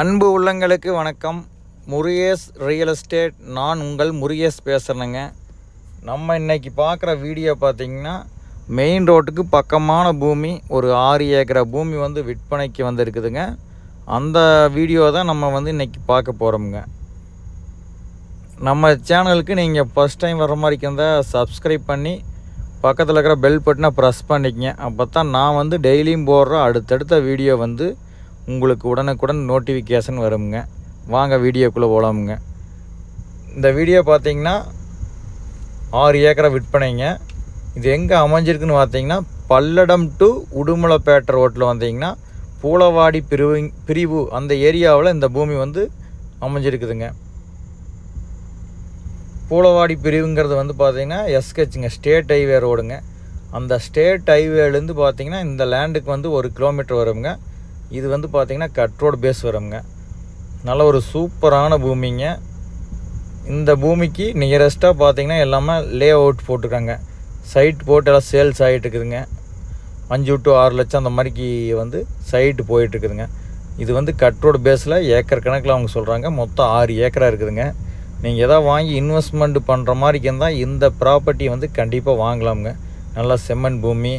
அன்பு உள்ளங்களுக்கு வணக்கம். முருகேஷ் ரியல் எஸ்டேட் நான் உங்கள் முருகேஷ் பேசுகிறேங்க நம்ம இன்றைக்கி பார்க்குற வீடியோ பார்த்தீங்கன்னா மெயின் ரோட்டுக்கு பக்கமான பூமி ஒரு ஆறு ஏக்கரை பூமி வந்து விற்பனைக்கு வந்திருக்குதுங்க. அந்த வீடியோ தான் நம்ம வந்து இன்றைக்கி பார்க்க போகிறோமுங்க நம்ம சேனலுக்கு நீங்கள் ஃபஸ்ட் டைம் வர மாதிரி இருந்தால் சப்ஸ்கிரைப் பண்ணி பக்கத்தில் இருக்கிற பெல் பட்டனை ப்ரெஸ் பண்ணிக்கங்க. அப்போ தான் நான் வந்து டெய்லியும் போடுற அடுத்தடுத்த வீடியோ வந்து உங்களுக்கு உடனுக்குடன் நோட்டிஃபிகேஷன் வருங்க வாங்க வீடியோக்குள்ளே போகலாமுங்க இந்த வீடியோ பார்த்தீங்கன்னா ஆறு ஏக்கரை விற்பனைங்க. இது எங்கே அமைஞ்சிருக்குன்னு பார்த்தீங்கன்னா பல்லடம் டு உடுமலைப்பேட்டை ரோட்டில் வந்தீங்கன்னா பூலவாடி பிரிவு பிரிவு அந்த ஏரியாவில் இந்த பூமி வந்து அமைஞ்சிருக்குதுங்க. பூலவாடி பிரிவுங்கிறது வந்து பார்த்தீங்கன்னா எஸ்கெச்சுங்க ஸ்டேட் ஹைவே ரோடுங்க அந்த ஸ்டேட் ஹைவேலேருந்து பார்த்தீங்கன்னா இந்த லேண்டுக்கு வந்து ஒரு கிலோமீட்டர் வருங்க இது வந்து பார்த்திங்கன்னா கட்ரோடு பேஸ் வருங்க நல்ல ஒரு சூப்பரான பூமிங்க. இந்த பூமிக்கு நியரஸ்ட்டாக பார்த்தீங்கன்னா எல்லாமே லே அவுட் போட்டிருக்காங்க. சைட் போட்டு எல்லாம் சேல்ஸ் ஆகிட்டு இருக்குதுங்க. அஞ்சு டு ஆறு லட்சம் அந்த மாதிரிக்கு வந்து சைட்டு போயிட்டுருக்குதுங்க இது வந்து கட்ரோடு பேஸில் ஏக்கர் கணக்கில் அவங்க சொல்கிறாங்க மொத்தம் ஆறு ஏக்கராக இருக்குதுங்க. நீங்கள் எதாவது வாங்கி இன்வெஸ்ட்மெண்ட் பண்ணுற மாதிரி இருந்தால் இந்த ப்ராப்பர்ட்டி வந்து கண்டிப்பாக வாங்கலாமுங்க. நல்லா செம்மண் பூமி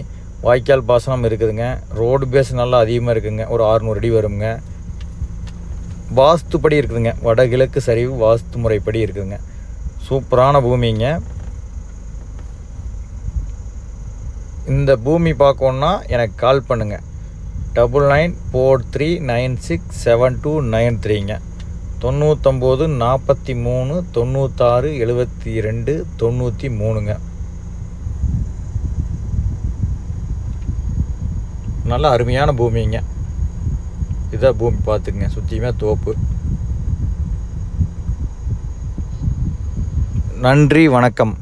வாய்க்கால் பாசனம் இருக்குதுங்க. ரோடு பேஸ் நல்லா அதிகமாக இருக்குதுங்க ஒரு ஆறுநூறு அடி வருங்க. வாஸ்துப்படி இருக்குதுங்க. வடகிழக்கு சரிவு வாஸ்து முறைப்படி இருக்குதுங்க. சூப்பரான பூமிங்க. இந்த பூமி பார்க்கணுன்னா எனக்கு கால் பண்ணுங்கள் double nine four three nine six seven two nine த்ரீங்க தொண்ணூற்றொம்பது நாற்பத்தி மூணு தொண்ணூத்தாறு எழுபத்தி ரெண்டு தொண்ணூற்றி மூணுங்க. நல்ல அருமையான பூமிங்க. இதான் பூமி பார்த்துக்குங்க சுற்றியுமே தோப்பு. நன்றி வணக்கம்.